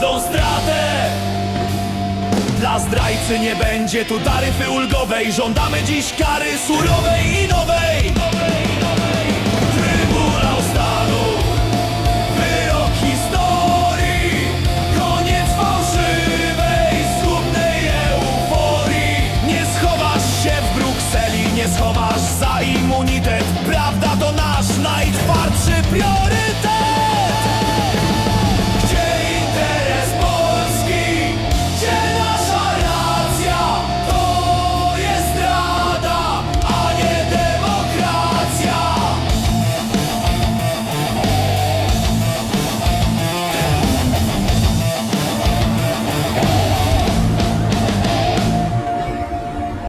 każdą Dla zdrajcy nie będzie tu taryfy ulgowej. Żądamy dziś kary surowej i nowej. Trybunał Stanu. Wyrok historii. Koniec fałszywej, zgubnej euforii. Nie schowasz się w Brukseli Nie schowasz za immunitet.